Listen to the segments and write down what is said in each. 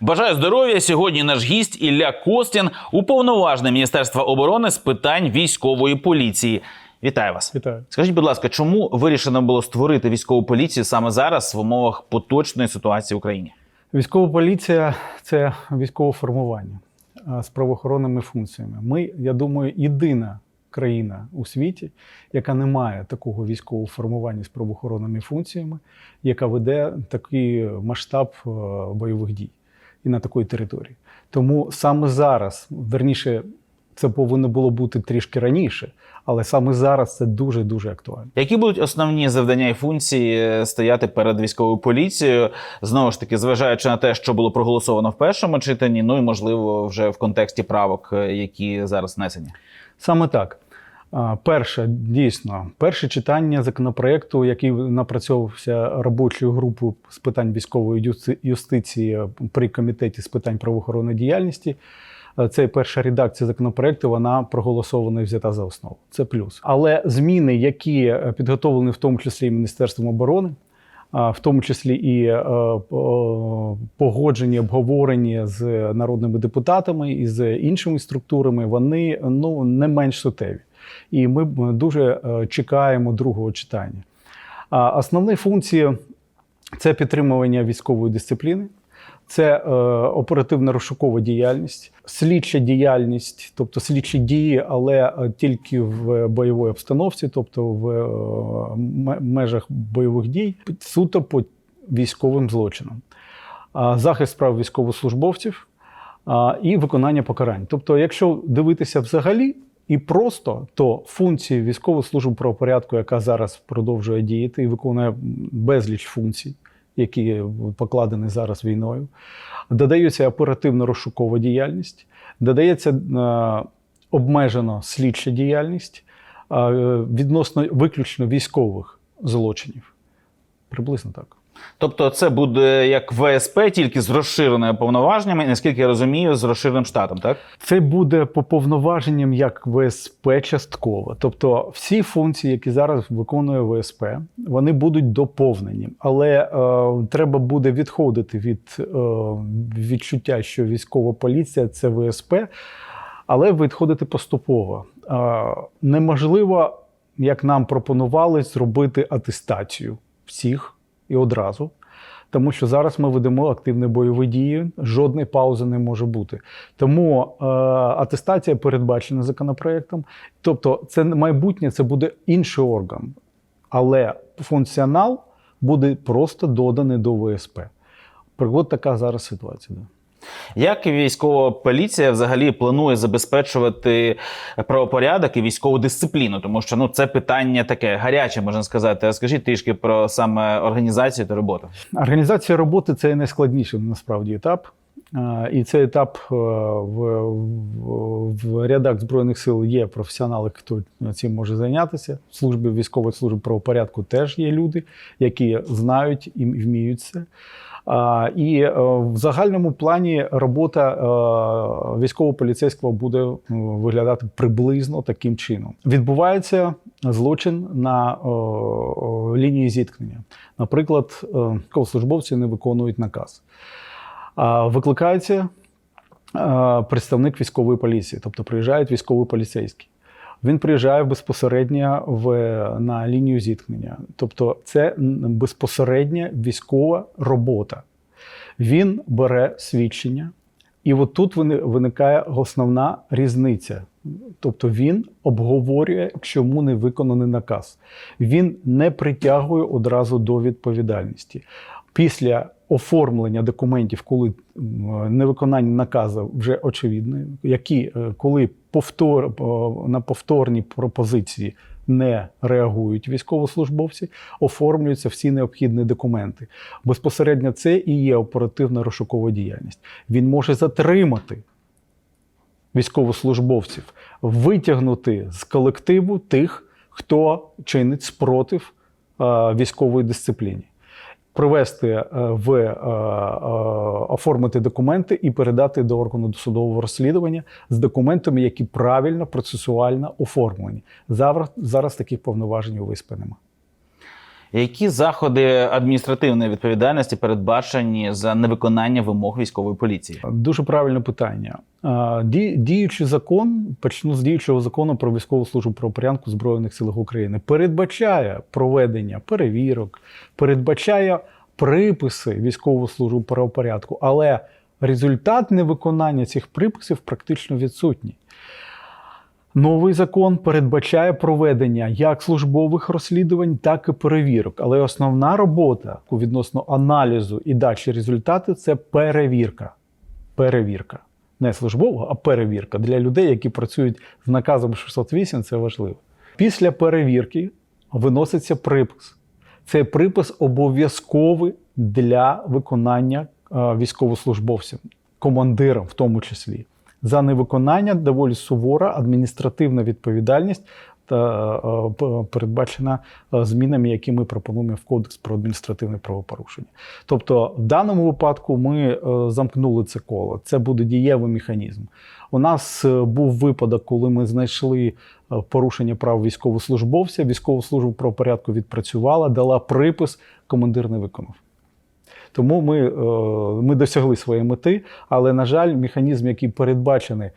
Бажаю здоров'я. Сьогодні наш гість Ілля Костін, уповноважений Міністерства оборони з питань військової поліції. Вітаю вас. Вітаю. Скажіть, будь ласка, чому вирішено було створити військову поліцію саме зараз в умовах поточної ситуації в Україні? Військова поліція це військове формування з правоохоронними функціями. Ми, я думаю, єдина країна у світі, яка не має такого військового формування з правоохоронними функціями, яка веде такий масштаб бойових дій і на такій території. Тому саме зараз, верніше, це повинно було бути трішки раніше, але саме зараз це дуже дуже актуально. Які будуть основні завдання і функції е, стояти перед військовою поліцією? Знову ж таки, зважаючи на те, що було проголосовано в першому читанні, ну і можливо вже в контексті правок, е, які зараз внесені. Саме так. Перше, дійсно, перше читання законопроекту, який напрацьовувався робочою групою з питань військової юстиції при комітеті з питань правоохоронної діяльності. е, Це перша редакція законопроекту, вона проголосована і взята за основу. Це плюс. Але зміни, які е, підготовлені в тому числі і Міністерством оборони, в тому числі і е, погоджені, обговорені з народними депутатами і з іншими структурами, вони ну не менш суттєві. І ми дуже е, чекаємо другого читання. Основні функції це підтримування військової дисципліни. Це е, оперативна розшукова діяльність, слідча діяльність, тобто слідчі дії, але е, тільки в бойовій обстановці, тобто в е, межах бойових дій, суто по військовим злочинам, захист прав військовослужбовців і виконання покарань. Тобто, якщо дивитися взагалі і просто, то функції військової служби правопорядку, яка зараз продовжує діяти і виконує безліч функцій, які покладені зараз війною, додається оперативно-розшукова діяльність, додається е, обмежено слідча діяльність е, відносно виключно військових злочинів. Приблизно так. Тобто, це буде як ВСП, тільки з розширеними повноваженнями, наскільки я розумію, з розширеним штатом, так? Це буде по повноваженням як ВСП частково. Тобто всі функції, які зараз виконує ВСП, вони будуть доповнені. Але е, треба буде відходити від е, відчуття, що військова поліція це ВСП, але відходити поступово. Е, неможливо, як нам пропонували, зробити атестацію всіх і одразу. Тому що зараз ми ведемо активні бойові дії, жодної паузи не може бути. Тому е, атестація передбачена законопроектом. Тобто, це майбутнє це буде інший орган, але функціонал буде просто доданий до ВСП. От така зараз ситуація. Да. Як військова поліція взагалі планує забезпечувати правопорядок і військову дисципліну? Тому що ну це питання таке гаряче, можна сказати. А Скажіть трішки про саме організацію та роботу. Організація роботи це найскладніший насправді етап. І цей етап е, в, в, в рядах Збройних сил є професіонали, хто цим може зайнятися. В службі військової служби правопорядку теж є люди, які знають і вміють це. І е, в загальному плані робота е, військово-поліцейського буде виглядати приблизно таким чином. Відбувається злочин на е, лінії зіткнення. Наприклад, військовослужбовці не виконують наказ. Викликається представник військової поліції, тобто приїжджають військовий поліцейський. Він приїжджає безпосередньо в, на лінію зіткнення. Тобто це безпосередня військова робота. Він бере свідчення, і от тут виникає основна різниця. Тобто він обговорює, чому не виконаний наказ. Він не притягує одразу до відповідальності. Після оформлення документів, коли невиконання наказу вже очевидне, які е, коли повтор, на повторні пропозиції не реагують військовослужбовці, оформлюються всі необхідні документи. Безпосередньо це і є оперативна розшукова діяльність. Він може затримати військовослужбовців, витягнути з колективу тих, хто чинить спротив е, військової дисципліні. Привести е, в е, е, оформити документи і передати до органу досудового розслідування з документами, які правильно процесуально оформлені. Зараз, зараз таких повноважень у виспи немає. Які заходи адміністративної відповідальності передбачені за невиконання вимог військової поліції? Дуже правильне питання. Ді- Діючий закон, почну з діючого закону про військову службу правопорядку Збройних силах України, передбачає проведення перевірок, передбачає приписи військову службу правопорядку, але результат невиконання цих приписів практично відсутній. Новий закон передбачає проведення як службових розслідувань, так і перевірок. Але основна робота відносно аналізу і дачі результати це перевірка. Перевірка. Не службова, а перевірка. Для людей, які працюють з наказом 608, це важливо. Після перевірки виноситься припис. Цей припис обов'язковий для виконання е, військовослужбовцям, командирам в тому числі. За невиконання доволі сувора адміністративна відповідальність та е, передбачена е, змінами, які ми пропонуємо в Кодекс про адміністративне правопорушення. Тобто, в даному випадку ми е, замкнули це коло. Це буде дієвий механізм. У нас був випадок, коли ми знайшли порушення прав військовослужбовця. Військову службу правопорядку відпрацювала, дала припис, командир не виконав. Тому ми, е, ми досягли своєї мети, але, на жаль, механізм, який передбачений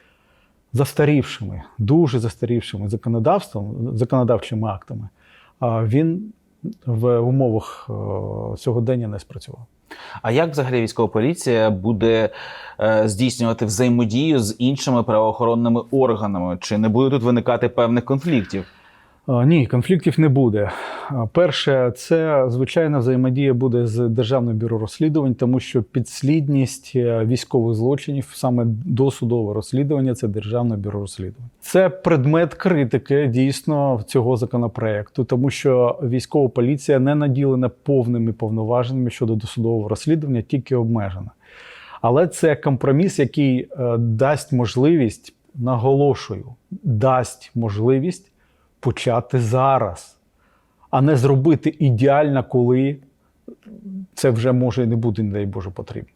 застарівшими, дуже застарівшими законодавством, законодавчими актами, він в умовах е, сьогодення не спрацював. А як взагалі військова поліція буде е, здійснювати взаємодію з іншими правоохоронними органами? Чи не буде тут виникати певних конфліктів? Ні, конфліктів не буде. Перше, це звичайна взаємодія буде з Державним бюро розслідувань, тому що підслідність е, військових злочинів, саме досудове розслідування, це Державне бюро розслідувань. Це предмет критики дійсно цього законопроекту, тому що військова поліція не наділена повними повноваженнями щодо досудового розслідування, тільки обмежена. Але це компроміс, який е, дасть можливість, наголошую, дасть можливість почати зараз, а не зробити ідеально, коли це вже може і не буде, не дай Боже, потрібно.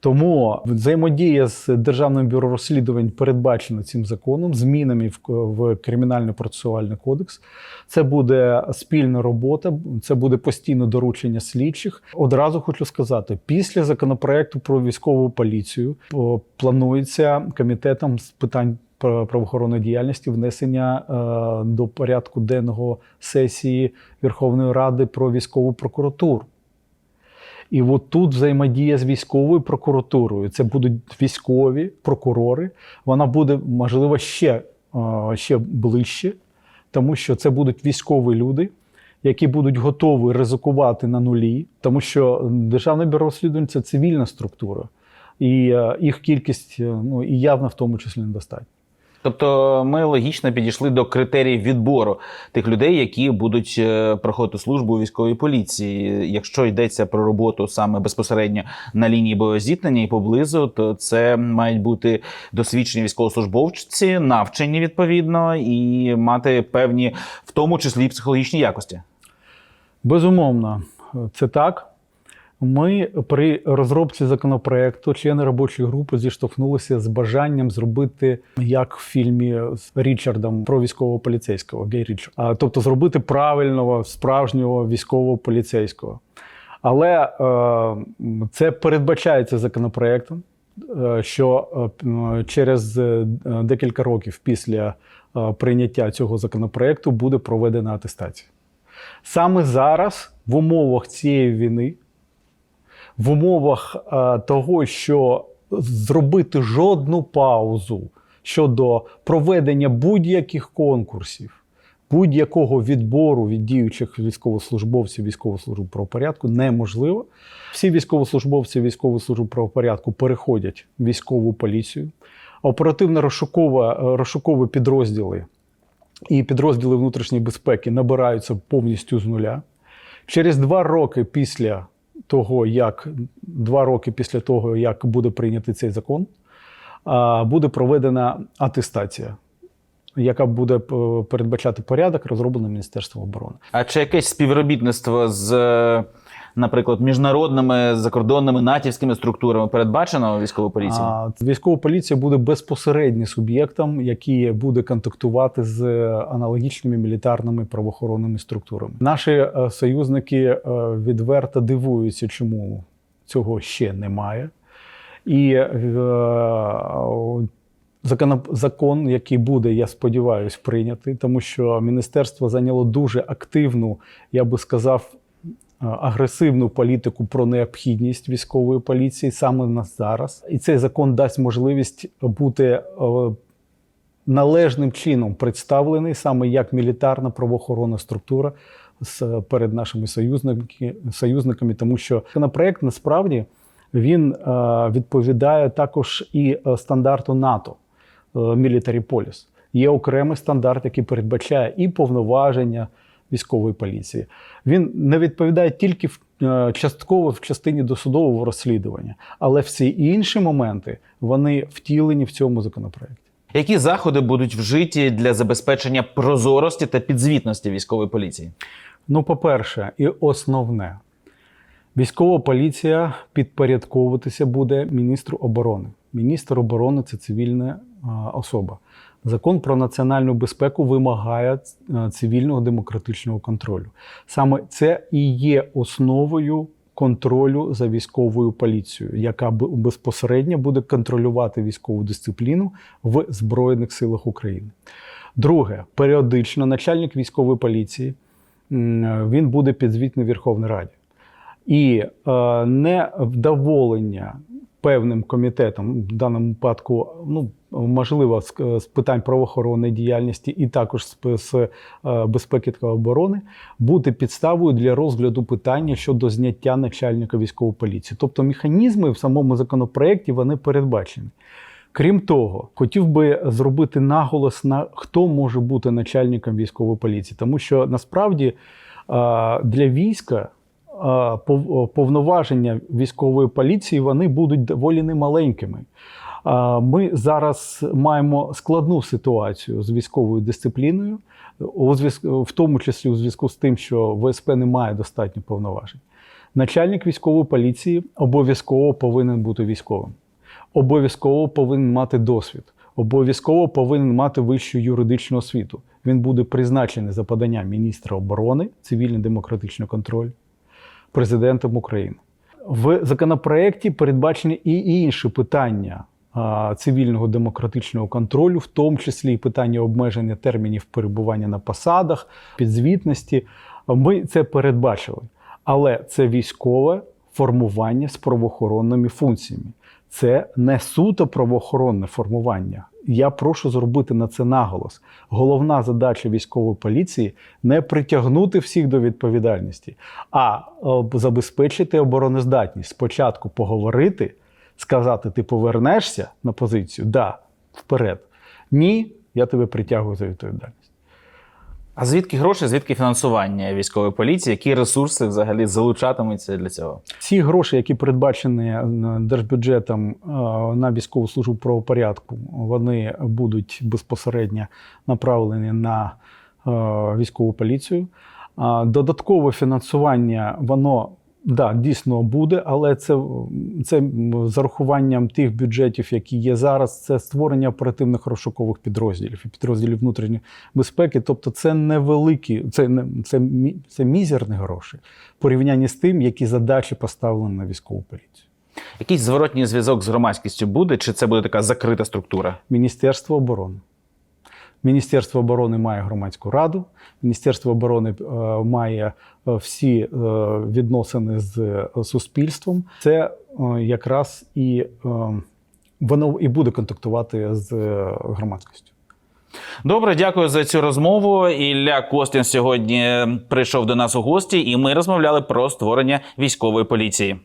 Тому взаємодія з Державним бюро розслідувань передбачена цим законом, змінами в, кримінально-процесуальний кодекс. Це буде спільна робота, це буде постійне доручення слідчих. Одразу хочу сказати: після законопроекту про військову поліцію планується комітетом з питань правоохоронної діяльності внесення е, до порядку денного сесії Верховної Ради про військову прокуратуру. І от тут взаємодія з військовою прокуратурою. Це будуть військові прокурори. Вона буде, можливо, ще, е, ще ближче, тому що це будуть військові люди, які будуть готові ризикувати на нулі, тому що Державне бюро розслідувань це цивільна структура, і е, їх кількість ну, і явно в тому числі недостатньо. Тобто ми логічно підійшли до критеріїв відбору тих людей, які будуть е, проходити службу у військовій поліції. Якщо йдеться про роботу саме безпосередньо на лінії боєзіткнення і поблизу, то це мають бути досвідчені військовослужбовці, навчені відповідно і мати певні, в тому числі психологічні якості. Безумовно, це так. Ми при розробці законопроекту члени робочої групи зіштовхнулися з бажанням зробити як в фільмі з Річардом про військового поліцейського Гей Річард. А, тобто зробити правильного справжнього військового поліцейського. Але е, це передбачається законопроектом, е, що е, через е, декілька років після прийняття цього законопроекту буде проведена атестація. Саме зараз, в умовах цієї війни, в умовах е, того, що зробити жодну паузу щодо проведення будь-яких конкурсів, будь-якого відбору від діючих військовослужбовців військової служби правопорядку неможливо. Всі військовослужбовці військової служби правопорядку переходять в військову поліцію. Оперативно-розшукові розшукові підрозділи і підрозділи внутрішньої безпеки набираються повністю з нуля. Через два роки після того, як два роки після того, як буде прийнятий цей закон, буде проведена атестація, яка буде е, передбачати порядок, розроблений Міністерством оборони. А чи якесь співробітництво з е, наприклад, міжнародними закордонними натівськими структурами передбачено військову поліцію? Військова поліція буде безпосередньо суб'єктом, який буде контактувати з аналогічними мілітарними правоохоронними структурами. Наші е, союзники е, відверто дивуються, чому цього ще немає. І е, закон, який буде, я сподіваюся, прийнятий, тому що міністерство зайняло дуже активну, я би сказав, агресивну політику про необхідність військової поліції саме на зараз. І цей закон дасть можливість бути е, належним чином представлений саме як мілітарна правоохоронна структура перед нашими союзниками, тому що законопроект насправді він е, відповідає також і е, стандарту НАТО е, Military Police. Є окремий стандарт, який передбачає і повноваження військової поліції. Він не відповідає тільки в е, частково в частині досудового розслідування, але всі інші моменти вони втілені в цьому законопроекті. Які заходи будуть вжиті для забезпечення прозорості та підзвітності військової поліції? Ну, по-перше, і основне, військова поліція підпорядковуватися буде міністру оборони. Міністр оборони це цивільна особа. Закон про національну безпеку вимагає цивільного демократичного контролю. Саме це і є основою контролю за військовою поліцією, яка безпосередньо буде контролювати військову дисципліну в Збройних силах України. Друге, періодично начальник військової поліції він буде підзвітний Верховній Раді. І е, невдоволення певним комітетом, в даному випадку, ну, можливо, з, з питань правоохоронної діяльності і також з, е, безпеки та оборони, буде підставою для розгляду питання щодо зняття начальника військової поліції. Тобто механізми в самому законопроекті вони передбачені. Крім того, хотів би зробити наголос на хто може бути начальником військової поліції, тому що насправді е, для війська е, повноваження військової поліції вони будуть доволі немаленькими. Ми зараз маємо складну ситуацію з військовою дисципліною, в тому числі у зв'язку з тим, що ВСП не має достатньо повноважень. Начальник військової поліції обов'язково повинен бути військовим обов'язково повинен мати досвід, обов'язково повинен мати вищу юридичну освіту. Він буде призначений за поданням міністра оборони, цивільний демократичний контроль президентом України. В законопроекті передбачені і інші питання цивільного демократичного контролю, в тому числі і питання обмеження термінів перебування на посадах, підзвітності. Ми це передбачили. Але це військове формування з правоохоронними функціями. Це не суто правоохоронне формування. Я прошу зробити на це наголос. Головна задача військової поліції не притягнути всіх до відповідальності, а е, забезпечити обороноздатність. Спочатку поговорити, сказати: ти повернешся на позицію, да, вперед. Ні, я тебе притягую за відповідальність. А звідки гроші, звідки фінансування військової поліції? Які ресурси взагалі залучатимуться для цього? Ці гроші, які передбачені е, держбюджетом е, на військову службу правопорядку, вони будуть безпосередньо направлені на е, військову поліцію. Додаткове фінансування, воно да, дійсно буде, але це, це з урахуванням тих бюджетів, які є зараз, це створення оперативних розшукових підрозділів і підрозділів внутрішньої безпеки. Тобто, це невеликі, це не це, це мізерні гроші в порівнянні з тим, які задачі поставлені на військову поліцію. Якийсь зворотній зв'язок з громадськістю буде, чи це буде така закрита структура? Міністерство оборони. Міністерство оборони має громадську раду, Міністерство оборони е, має е, всі е, відносини з суспільством. Це якраз і воно і буде контактувати з громадськістю. Добре, дякую за цю розмову. Ілля Костін сьогодні прийшов до нас у гості, і ми розмовляли про створення військової поліції.